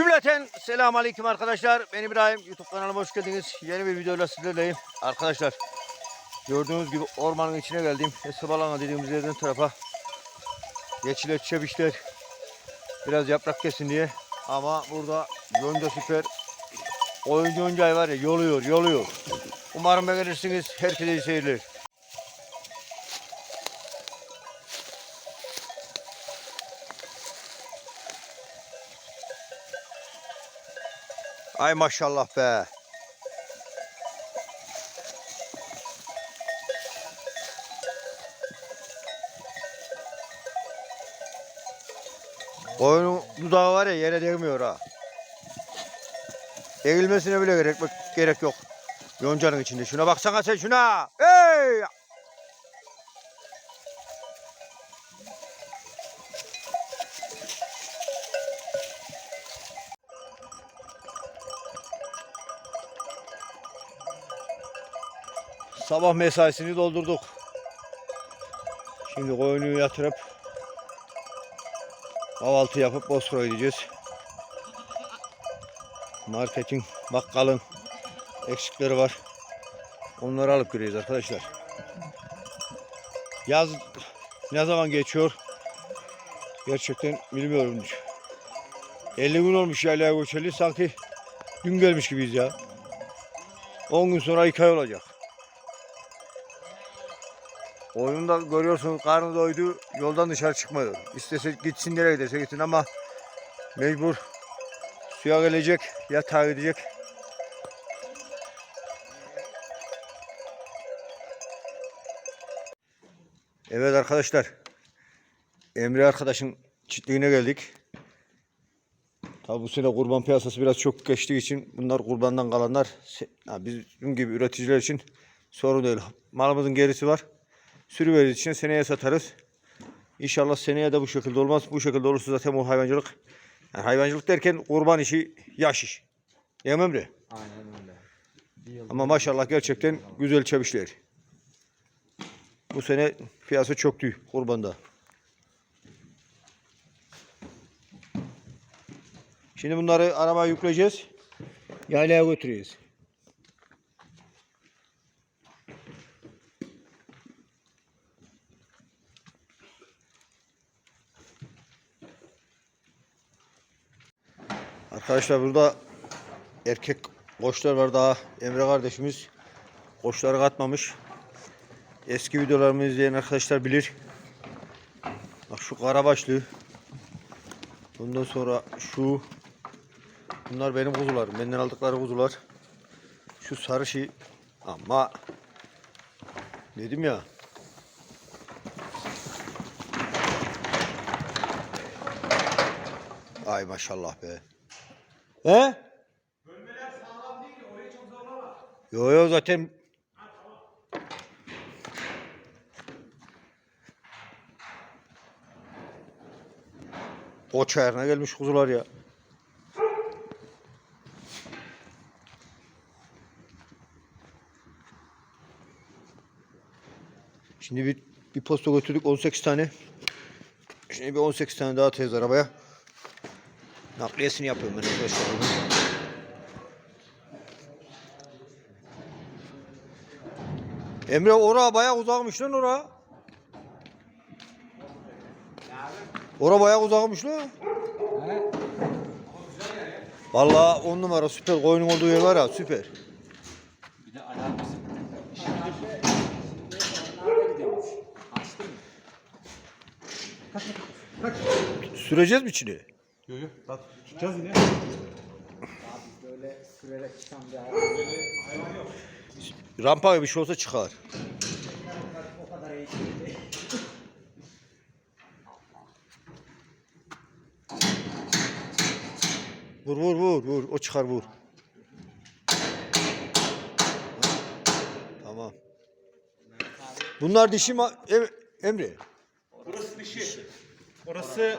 Cümleten selamun aleyküm arkadaşlar. Ben İbrahim. YouTube kanalıma hoş geldiniz. Yeni bir videoyla sizlerleyim. Arkadaşlar gördüğünüz gibi ormanın içine geldim. Esbalana dediğimiz yerden tarafa geçiler çebişler biraz yaprak kesin diye. Ama burada yonca süper. Oyuncu yoncayı var ya yoluyor yoluyor. Umarım beğenirsiniz. Herkese iyi seyirler. Ay maşallah be. Koyunun dudağı var ya yere değmiyor ha. Eğilmesine bile gerek, gerek yok. Yoncanın içinde. Şuna baksana sen şuna. Hey! Sabah mesaisini doldurduk. Şimdi koyunu yatırıp kahvaltı yapıp Bozkır'a gideceğiz. Marketin, bakkalın eksikleri var. Onları alıp gideceğiz arkadaşlar. Yaz ne zaman geçiyor? Gerçekten bilmiyorum. 50 gün olmuş yaylaya göçeli sanki dün gelmiş gibiyiz ya. 10 gün sonra 2 ay olacak. Oyunda görüyorsunuz karnı doydu yoldan dışarı çıkmıyor. İstese gitsin nereye giderse gitsin ama mecbur suya gelecek yatağa gidecek. Evet arkadaşlar Emre arkadaşın çiftliğine geldik. Tabi bu sene kurban piyasası biraz çok geçtiği için bunlar kurbandan kalanlar bizim gibi üreticiler için sorun değil. Malımızın gerisi var sürüveririz için seneye satarız. İnşallah seneye de bu şekilde olmaz. Bu şekilde olursa zaten bu hayvancılık yani hayvancılık derken kurban işi yaş iş. Değil mi Emre? Aynen öyle. Ama maşallah gerçekten güzel çebişler. Bu sene piyasa çöktü kurbanda. Şimdi bunları arabaya yükleyeceğiz. Yaylaya götüreceğiz. Arkadaşlar burada erkek koçlar var daha Emre kardeşimiz koçları katmamış. Eski videolarımı izleyen arkadaşlar bilir. Bak şu karabaşlı. Bundan sonra şu. Bunlar benim kuzularım. Benden aldıkları kuzular. Şu sarı şey. Ama dedim ya. Ay maşallah be. He? Yo yo zaten Koç ayarına gelmiş kuzular ya. Şimdi bir, bir posta götürdük 18 tane. Şimdi bir 18 tane daha tez arabaya. Nakliyesini yapıyorum ben arkadaşlar. Emre ora bayağı uzakmış lan ora. Ora bayağı uzakmış lan. Vallahi on numara süper koyunun olduğu yer var ya süper. bir de alarm? Süreceğiz mi içini? Yok yok. Bak tutacağız yine. Böyle sürerek çıkan bir hayvan yok. Rampa gibi bir şey olsa çıkar. O kadar iyi değil. Vur vur vur vur. O çıkar vur. Tamam. Bunlar dişi Em- Emre. Burası dişi. Orası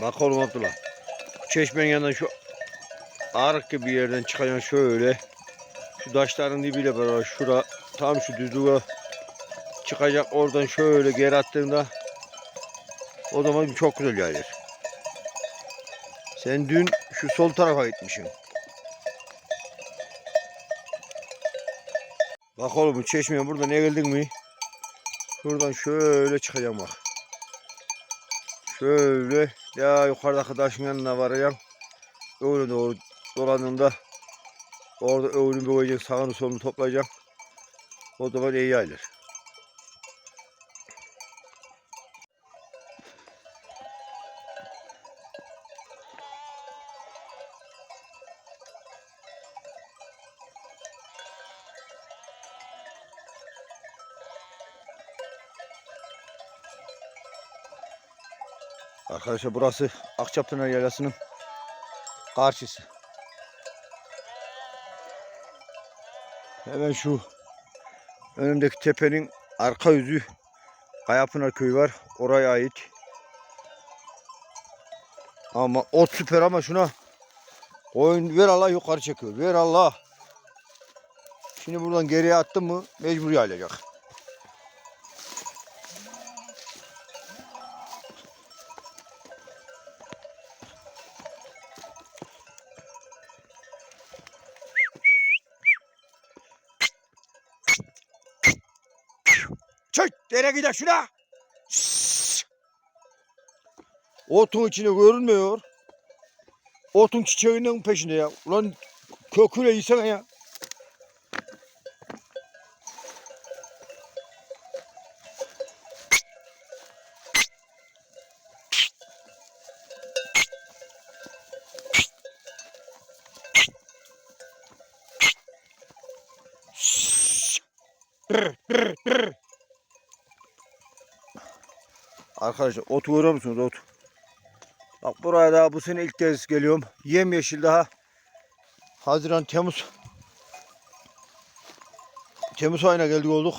Bak oğlum Abdullah. Çeşmenin yanından şu arık gibi bir yerden çıkacaksın şöyle. Şu taşların dibiyle beraber şura tam şu düzlüğe çıkacak oradan şöyle geri attığında o zaman çok güzel yayılır. Sen dün şu sol tarafa gitmişsin. Bak oğlum çeşmeye burada ne geldin mi? Şuradan şöyle çıkacağım bak. Şöyle ya yukarıdaki taşın yanına varacağım. Öyle doğru dolandığında orada öğünü boyayacak sağını solunu toplayacağım. O zaman iyi yayılır. Arkadaşlar burası Akçapınar Yaylası'nın karşısı. Hemen şu önümdeki tepenin arka yüzü Kayapınar köyü var. Oraya ait. Ama ot süper ama şuna koyun ver Allah yukarı çekiyor. Ver Allah. Şimdi buradan geriye attım mı mecbur yayılacak. Çek nereye gider şuna? Şşş! Otun içine görünmüyor. Otun çiçeğinin peşinde ya. Ulan köküyle yesene ya. Arkadaşlar ot görüyor musunuz ot? Bak buraya daha bu sene ilk kez geliyorum. Yemyeşil daha. Haziran, Temmuz. Temmuz ayına geldik olduk.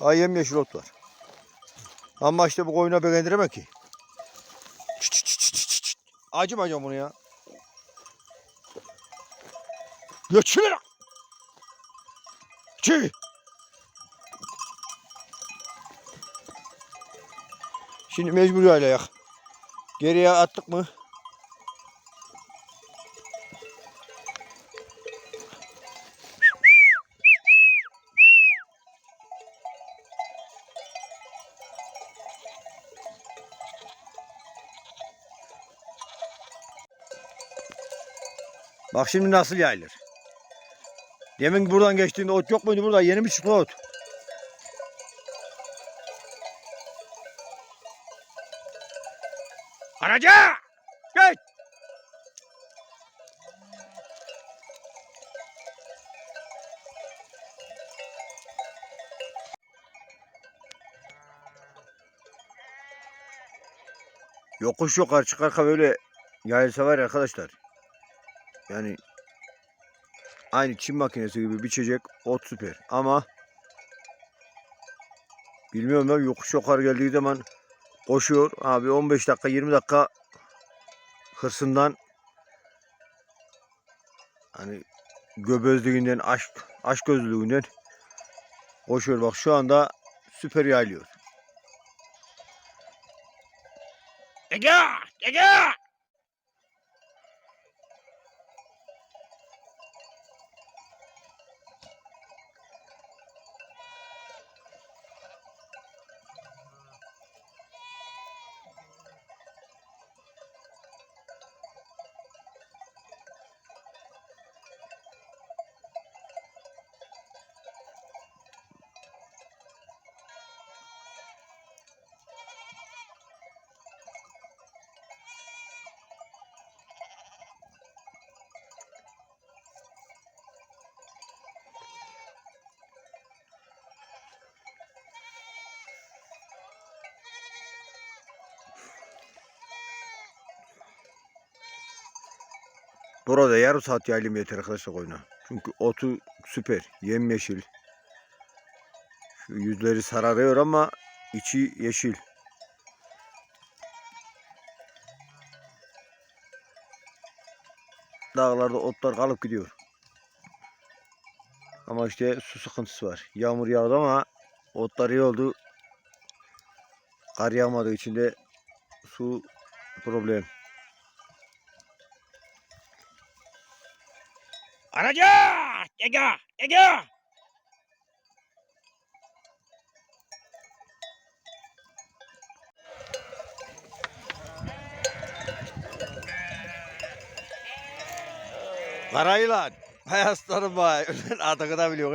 Daha yemyeşil ot var. Ama işte bu koyuna beğendiremem ki. Çıt çıt çıt çıt çıt çıt. Acımayacağım bunu ya. Geçin lan. Şimdi mecbur yaylayak. Geriye attık mı? Bak şimdi nasıl yayılır. Demin buradan geçtiğinde ot yok muydu burada? Yeni mi çıktı ot? Yokuş yukarı çıkarka böyle yayılsa var arkadaşlar. Yani aynı çim makinesi gibi biçecek ot süper. Ama bilmiyorum ben yokuş yukarı geldiği zaman koşuyor. Abi 15 dakika 20 dakika hırsından hani göbezliğinden aşk aşk gözlüğünden koşuyor. Bak şu anda süper Take off! Take off! Burada yarım saat yaylayım yeter arkadaşlar koyuna. Çünkü otu süper. Yemyeşil. Şu yüzleri sararıyor ama içi yeşil. Dağlarda otlar kalıp gidiyor. Ama işte su sıkıntısı var. Yağmur yağdı ama otlar iyi oldu. Kar yağmadığı için de su problem. Ega, Ega. Karailan, Hay aslanım Ata Atı kadar biliyor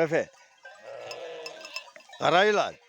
Karailan.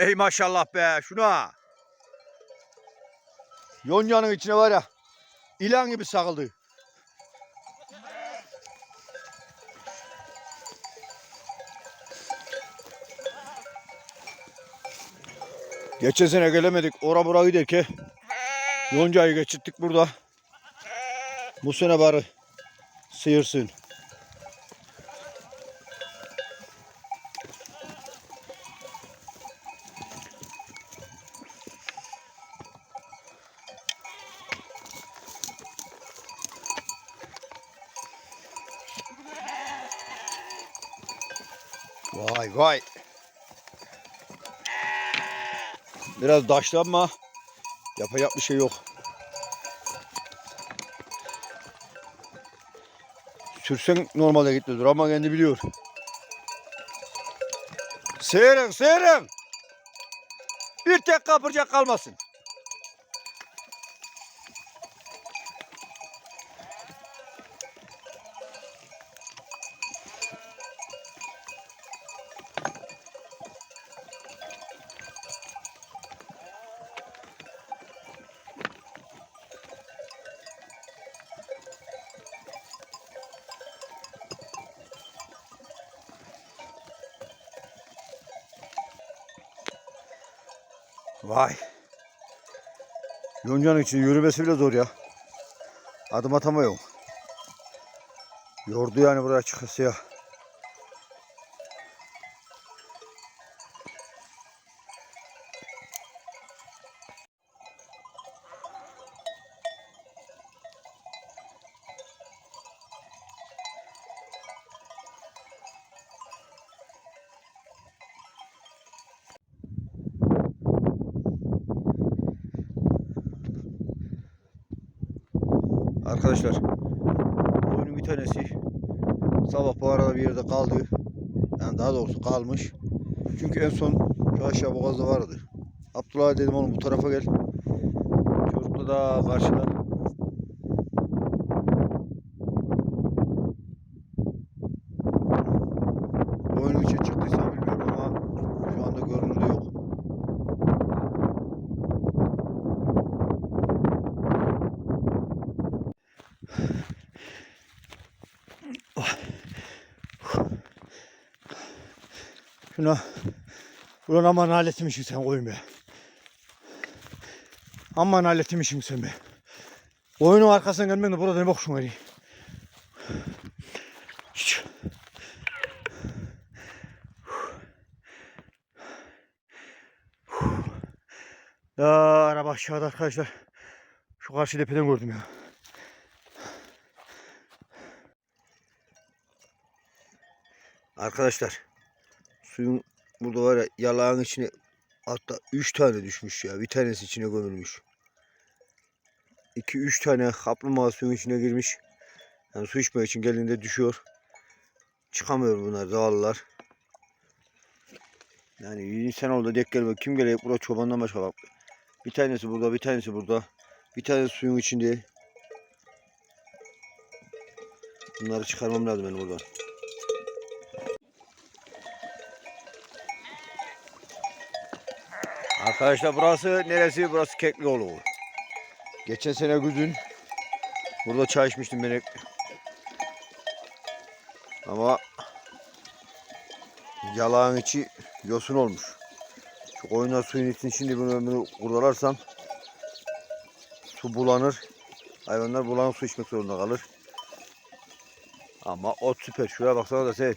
Ey maşallah be şuna. Yonca'nın içine var ya ilan gibi sakıldı. Geçen gelemedik. Ora bura giderken Yonca'yı geçirttik burada. Bu sene bari sıyırsın. Biraz daşlı ama yapacak bir şey yok. Sürsen normalde gitmiyordur ama kendi biliyor. Seyrin seyrin. Bir tek kapırcak kalmasın. Vay. Yonca'nın için yürümesi bile zor ya. Adım atamıyorum. Yordu yani buraya çıkası ya. Arkadaşlar oyunun bir tanesi sabah bu arada bir yerde kaldı. Yani daha doğrusu kalmış. Çünkü en son şu aşağı boğazda vardı. Abdullah dedim oğlum bu tarafa gel. Çocuk da karşıda. Oyunun için çıktıysa bilmiyorum ama şu anda görünürde yok. Şuna. Ulan aman aletmişsin sen koyun be. Aman aletmişsin sen be. Oyunun arkasından gelmen de burada ne bak şuna. Ya araba aşağıda arkadaşlar. Şu karşı tepeden gördüm ya. Arkadaşlar suyun burada var ya yalağın içine hatta 3 tane düşmüş ya. Bir tanesi içine gömülmüş. 2-3 tane kaplumbağa suyun içine girmiş. Yani su içmek için geldiğinde düşüyor. Çıkamıyor bunlar zavallılar. Yani insan oldu dek gelme. Kim gelecek burada çobandan başka bak. Bir tanesi burada, bir tanesi burada. Bir tanesi suyun içinde. Bunları çıkarmam lazım benim buradan. Arkadaşlar burası neresi? Burası Keklioğlu. Geçen sene güzün burada çay içmiştim ben. Ama yalağın içi yosun olmuş. Şu koyunlar suyun için şimdi bunu, bunu kurularsam su bulanır. Hayvanlar bulanık su içmek zorunda kalır. Ama ot süper. Şuraya baksana da sen.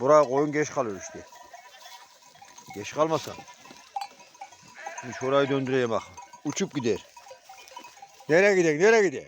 Buraya koyun geç kalıyor işte. Geç kalmasa. Şurayı döndüreyim bak. Uçup gider. Nereye gider? Nereye gider?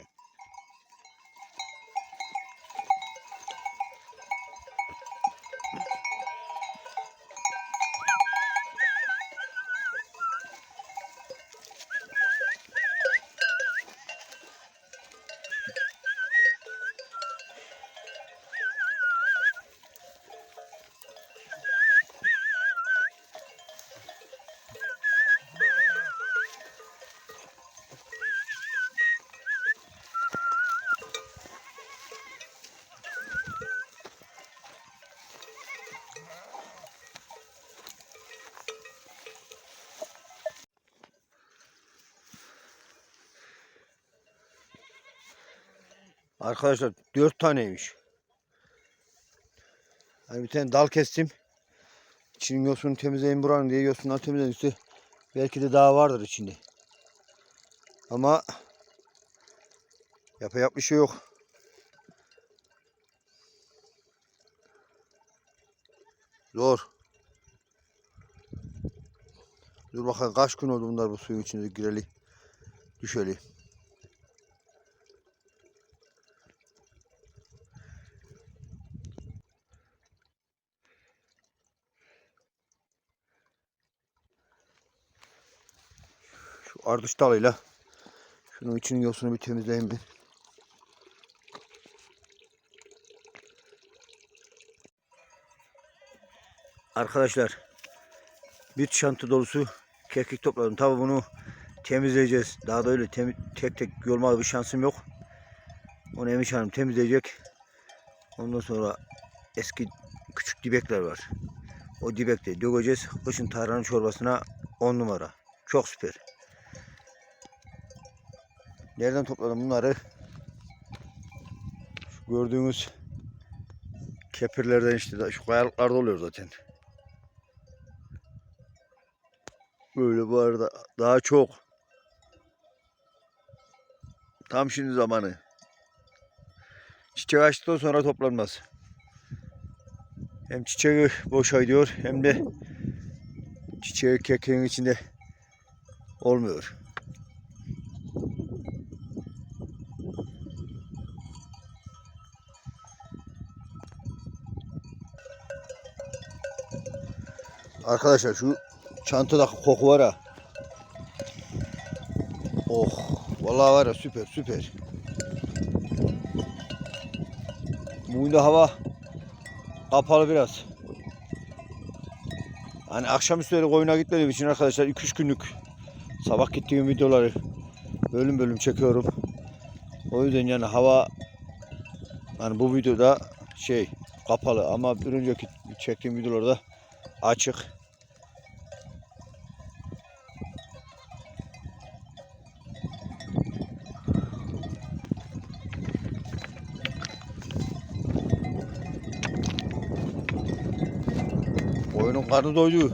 Arkadaşlar dört taneymiş. Hani bir tane dal kestim. İçinin yosununu temizleyin buranın diye yosunları temizleyin işte. Belki de daha vardır içinde. Ama yapacak bir şey yok. Zor. Dur bakalım kaç gün oldu bunlar bu suyun içinde gireli. Düşeli. Şu ardış dalıyla şunun içinin yosunu bir temizleyeyim bir. Arkadaşlar bir çanta dolusu kekik topladım. Tabi bunu temizleyeceğiz. Daha da öyle temi- tek tek yolma bir şansım yok. Onu Emiş Hanım temizleyecek. Ondan sonra eski küçük dibekler var. O dibekte dökeceğiz. Kışın tarhana çorbasına 10 numara. Çok süper. Nereden topladım bunları? Şu gördüğünüz kepirlerden işte şu kayalıklarda oluyor zaten. Böyle bu arada daha çok. Tam şimdi zamanı. Çiçek açtıktan sonra toplanmaz. Hem çiçeği boşa gidiyor hem de çiçeği kekeğin içinde olmuyor. Arkadaşlar şu çantadaki koku var ha. Oh. Vallahi var ya süper süper. Bugün hava kapalı biraz. Hani akşamüstü koyuna gitmediğim için arkadaşlar 2-3 günlük sabah gittiğim videoları bölüm bölüm çekiyorum. O yüzden yani hava hani bu videoda şey kapalı ama bir önceki çektiğim videolarda açık. Oyunun karnı doydu.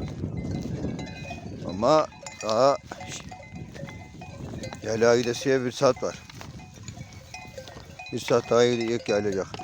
Ama daha Yaylaya gidesiye bir saat var. Bir saat daha yiyecek yayılacak.